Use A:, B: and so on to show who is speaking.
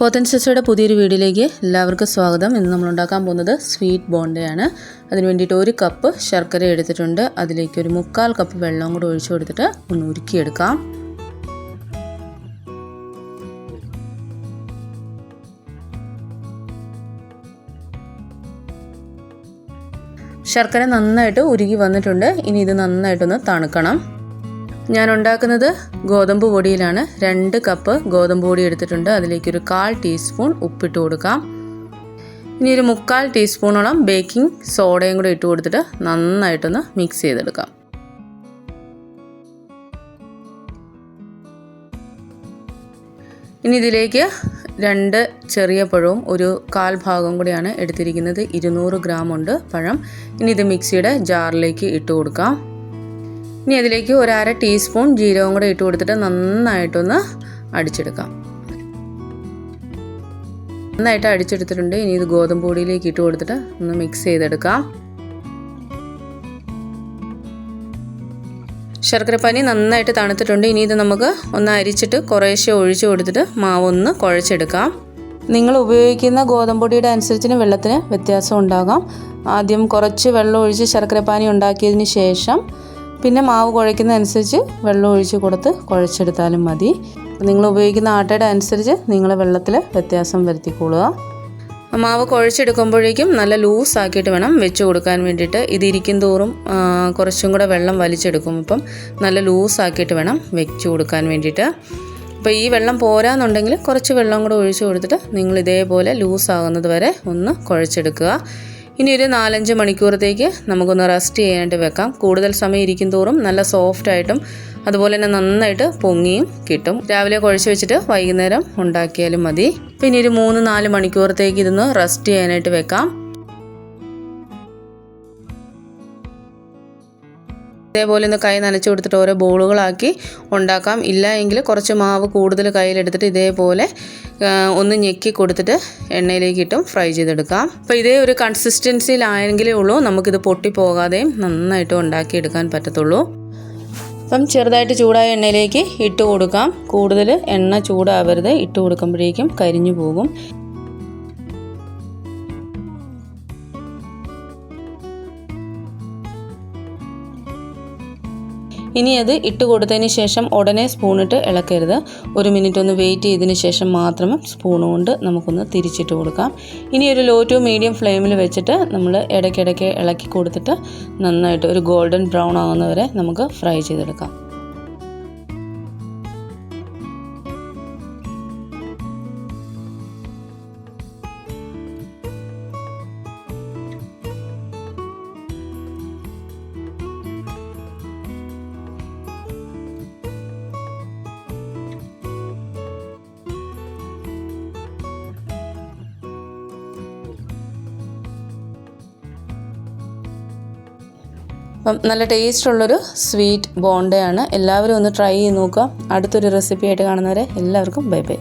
A: പോത്തൻ ചേച്ചിയുടെ പുതിയൊരു വീഡിയോയിലേക്ക് എല്ലാവർക്കും സ്വാഗതം ഇന്ന് നമ്മൾ ഉണ്ടാക്കാൻ പോകുന്നത് സ്വീറ്റ് ബോണ്ടയാണ് അതിന് വേണ്ടിയിട്ട് ഒരു കപ്പ് ശർക്കര എടുത്തിട്ടുണ്ട് അതിലേക്ക് ഒരു മുക്കാൽ കപ്പ് വെള്ളം കൂടെ ഒഴിച്ചു കൊടുത്തിട്ട് ഒന്ന് ഉരുക്കിയെടുക്കാം ശർക്കര നന്നായിട്ട് ഉരുകി വന്നിട്ടുണ്ട് ഇനി ഇത് നന്നായിട്ടൊന്ന് തണുക്കണം ഞാൻ ഉണ്ടാക്കുന്നത് ഗോതമ്പ് പൊടിയിലാണ് രണ്ട് കപ്പ് ഗോതമ്പ് പൊടി എടുത്തിട്ടുണ്ട് ഒരു കാൽ ടീസ്പൂൺ ഉപ്പിട്ട് കൊടുക്കാം ഇനി ഒരു മുക്കാൽ ടീസ്പൂണോളം ബേക്കിംഗ് സോഡയും കൂടെ ഇട്ട് കൊടുത്തിട്ട് നന്നായിട്ടൊന്ന് മിക്സ് ചെയ്തെടുക്കാം ഇനി ഇതിലേക്ക് രണ്ട് ചെറിയ പഴവും ഒരു കാൽ ഭാഗം കൂടിയാണ് എടുത്തിരിക്കുന്നത് ഇരുന്നൂറ് ഗ്രാം ഉണ്ട് പഴം ഇനി ഇത് മിക്സിയുടെ ജാറിലേക്ക് ഇട്ട് കൊടുക്കാം ഇനി അതിലേക്ക് ഒരു അര ടീസ്പൂൺ ജീരകം കൂടെ ഇട്ട് കൊടുത്തിട്ട് നന്നായിട്ടൊന്ന് അടിച്ചെടുക്കാം നന്നായിട്ട് അടിച്ചെടുത്തിട്ടുണ്ട് ഇനി ഇത് ഗോതമ്പ് പൊടിയിലേക്ക് ഇട്ട് കൊടുത്തിട്ട് ഒന്ന് മിക്സ് ചെയ്തെടുക്കാം ശർക്കരപ്പാനി നന്നായിട്ട് തണുത്തിട്ടുണ്ട് ഇനി ഇത് നമുക്ക് ഒന്ന് അരിച്ചിട്ട് കുറേശ്ശെ ഒഴിച്ചു കൊടുത്തിട്ട് മാവൊന്ന് കുഴച്ചെടുക്കാം നിങ്ങൾ ഉപയോഗിക്കുന്ന ഗോതമ്പൊടിയുടെ അനുസരിച്ചിന് വെള്ളത്തിന് വ്യത്യാസം ഉണ്ടാകാം ആദ്യം കുറച്ച് വെള്ളം ഒഴിച്ച് ശർക്കരപ്പാനി ഉണ്ടാക്കിയതിന് ശേഷം പിന്നെ മാവ് കുഴയ്ക്കുന്നതനുസരിച്ച് വെള്ളം ഒഴിച്ച് കൊടുത്ത് കുഴച്ചെടുത്താലും മതി നിങ്ങൾ ഉപയോഗിക്കുന്ന ആട്ടയുടെ അനുസരിച്ച് നിങ്ങൾ വെള്ളത്തിൽ വ്യത്യാസം വരുത്തിക്കൊള്ളുക മാവ് കുഴച്ചെടുക്കുമ്പോഴേക്കും നല്ല ലൂസ് ആക്കിയിട്ട് വേണം വെച്ച് കൊടുക്കാൻ വേണ്ടിയിട്ട് ഇതിരിക്കും തോറും കുറച്ചും കൂടെ വെള്ളം വലിച്ചെടുക്കും ഇപ്പം നല്ല ലൂസ് ആക്കിയിട്ട് വേണം വെച്ച് കൊടുക്കാൻ വേണ്ടിയിട്ട് അപ്പോൾ ഈ വെള്ളം പോരാന്നുണ്ടെങ്കിൽ കുറച്ച് വെള്ളം കൂടെ ഒഴിച്ച് കൊടുത്തിട്ട് നിങ്ങൾ ഇതേപോലെ ലൂസ് ആകുന്നത് വരെ ഒന്ന് കുഴച്ചെടുക്കുക ഇനി ഒരു നാലഞ്ച് മണിക്കൂറത്തേക്ക് നമുക്കൊന്ന് റെസ്റ്റ് ചെയ്യാനായിട്ട് വെക്കാം കൂടുതൽ സമയം ഇരിക്കും തോറും നല്ല സോഫ്റ്റ് ആയിട്ടും അതുപോലെ തന്നെ നന്നായിട്ട് പൊങ്ങിയും കിട്ടും രാവിലെ കുഴച്ച് വെച്ചിട്ട് വൈകുന്നേരം ഉണ്ടാക്കിയാലും മതി പിന്നെ ഒരു മൂന്ന് നാല് മണിക്കൂറത്തേക്ക് ഇതൊന്ന് റെസ്റ്റ് ചെയ്യാനായിട്ട് വെക്കാം ഇതേപോലെ ഒന്ന് കൈ നനച്ചു കൊടുത്തിട്ട് ഓരോ ബോളുകളാക്കി ഉണ്ടാക്കാം ഇല്ല എങ്കിൽ കുറച്ച് മാവ് കൂടുതൽ കയ്യിലെടുത്തിട്ട് ഇതേപോലെ ഒന്ന് ഞെക്കി കൊടുത്തിട്ട് എണ്ണയിലേക്ക് ഇട്ടും ഫ്രൈ ചെയ്തെടുക്കാം അപ്പോൾ ഇതേ ഒരു കൺസിസ്റ്റൻസിയിലായെങ്കിലേ ഉള്ളൂ നമുക്കിത് പൊട്ടിപ്പോകാതെയും നന്നായിട്ട് ഉണ്ടാക്കിയെടുക്കാൻ പറ്റത്തുള്ളൂ അപ്പം ചെറുതായിട്ട് ചൂടായ എണ്ണയിലേക്ക് ഇട്ട് കൊടുക്കാം കൂടുതൽ എണ്ണ ചൂടാവരുത് ഇട്ട് കൊടുക്കുമ്പോഴേക്കും കരിഞ്ഞു പോകും ഇനി അത് ഇട്ട് കൊടുത്തതിന് ശേഷം ഉടനെ സ്പൂണിട്ട് ഇളക്കരുത് ഒരു മിനിറ്റ് ഒന്ന് വെയിറ്റ് ചെയ്തതിന് ശേഷം മാത്രമേ സ്പൂൺ കൊണ്ട് നമുക്കൊന്ന് തിരിച്ചിട്ട് കൊടുക്കാം ഇനി ഒരു ലോ ടു മീഡിയം ഫ്ലെയിമിൽ വെച്ചിട്ട് നമ്മൾ ഇടയ്ക്കിടയ്ക്ക് ഇളക്കി കൊടുത്തിട്ട് നന്നായിട്ട് ഒരു ഗോൾഡൻ ബ്രൗൺ ആകുന്നവരെ നമുക്ക് ഫ്രൈ ചെയ്തെടുക്കാം അപ്പം നല്ല ടേസ്റ്റുള്ളൊരു സ്വീറ്റ് ബോണ്ടയാണ് എല്ലാവരും ഒന്ന് ട്രൈ ചെയ്ത് നോക്കുക അടുത്തൊരു റെസിപ്പി ആയിട്ട് കാണുന്നവരെ എല്ലാവർക്കും ബൈ ബൈ